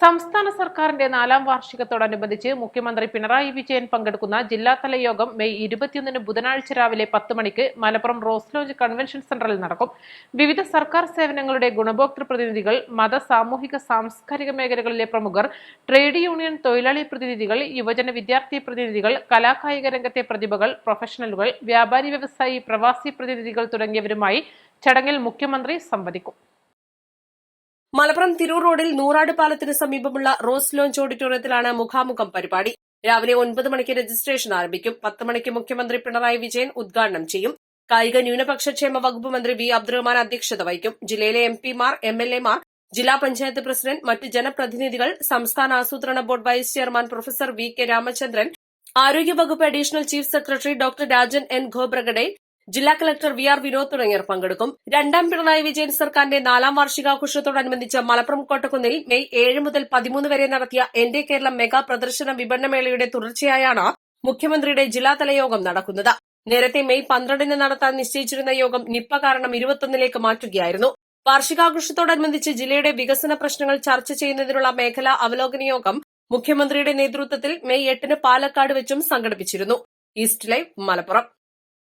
സംസ്ഥാന സർക്കാരിന്റെ നാലാം വാർഷികത്തോടനുബന്ധിച്ച് മുഖ്യമന്ത്രി പിണറായി വിജയൻ പങ്കെടുക്കുന്ന ജില്ലാതല യോഗം മെയ് ഇരുപത്തിയൊന്നിന് ബുധനാഴ്ച രാവിലെ പത്ത് മണിക്ക് മലപ്പുറം റോസ് ലോഞ്ച് കൺവെൻഷൻ സെന്ററിൽ നടക്കും. വിവിധ സർക്കാർ സേവനങ്ങളുടെ ഗുണഭോക്തൃ പ്രതിനിധികൾ മത സാമൂഹിക സാംസ്കാരിക മേഖലകളിലെ പ്രമുഖർ ട്രേഡ് യൂണിയൻ തൊഴിലാളി പ്രതിനിധികൾ യുവജന വിദ്യാർത്ഥി പ്രതിനിധികൾ കലാകായിക രംഗത്തെ പ്രതിഭകൾ പ്രൊഫഷണലുകൾ വ്യാപാരി വ്യവസായി പ്രവാസി പ്രതിനിധികൾ തുടങ്ങിയവരുമായി ചടങ്ങിൽ മുഖ്യമന്ത്രി സംവദിക്കും. മലപ്പുറം തിരൂർ റോഡിൽ നൂറാട് പാലത്തിന് സമീപമുള്ള റോസ് ലോഞ്ച് ഓഡിറ്റോറിയത്തിലാണ് മുഖാമുഖം പരിപാടി. രാവിലെ ഒൻപത് മണിക്ക് രജിസ്ട്രേഷൻ ആരംഭിക്കും. പത്ത് മണിക്ക് മുഖ്യമന്ത്രി പിണറായി വിജയൻ ഉദ്ഘാടനം ചെയ്യും. കായിക ന്യൂനപക്ഷ ക്ഷേമ വകുപ്പ് മന്ത്രി വി അബ്ദുറഹ്മാൻ അധ്യക്ഷത വഹിക്കും. ജില്ലയിലെ എം പിമാർ എം എൽ എമാർ ജില്ലാ പഞ്ചായത്ത് പ്രസിഡന്റ് മറ്റ് ജനപ്രതിനിധികൾ സംസ്ഥാന ആസൂത്രണ board vice chairman professor V K Ramachandran ആരോഗ്യവകുപ്പ് additional chief secretary doctor Rajan N Khobragade ജില്ലാ കളക്ടർ വി ആർ വിനോദ് തുടങ്ങിയവർ പങ്കെടുക്കും. രണ്ടാം പിണറായി വിജയൻ സർക്കാരിന്റെ നാലാം വാർഷികാഘോഷത്തോടനുബന്ധിച്ച് മലപ്പുറം കോട്ടക്കുന്നിൽ മെയ് ഏഴ് മുതൽ പതിമൂന്ന് വരെ നടത്തിയ എന്റെ കേരളം മെഗാ പ്രദർശന വിപണനമേളയുടെ തുടർച്ചയായാണ് മുഖ്യമന്ത്രിയുടെ ജില്ലാതല യോഗം നടക്കുന്നത്. നേരത്തെ മെയ് പന്ത്രണ്ടിന് നടത്താൻ നിശ്ചയിച്ചിരുന്ന യോഗം നിപ്പ കാരണം ഇരുപത്തൊന്നിലേക്ക് മാറ്റുകയായിരുന്നു. വാർഷികാഘോഷത്തോടനുബന്ധിച്ച് ജില്ലയുടെ വികസന പ്രശ്നങ്ങൾ ചർച്ച ചെയ്യുന്നതിനുള്ള മേഖലാ അവലോകന യോഗം മുഖ്യമന്ത്രിയുടെ നേതൃത്വത്തിൽ മെയ് എട്ടിന് പാലക്കാട് വെച്ചും സംഘടിപ്പിച്ചിരുന്നു. East Live Malappuram.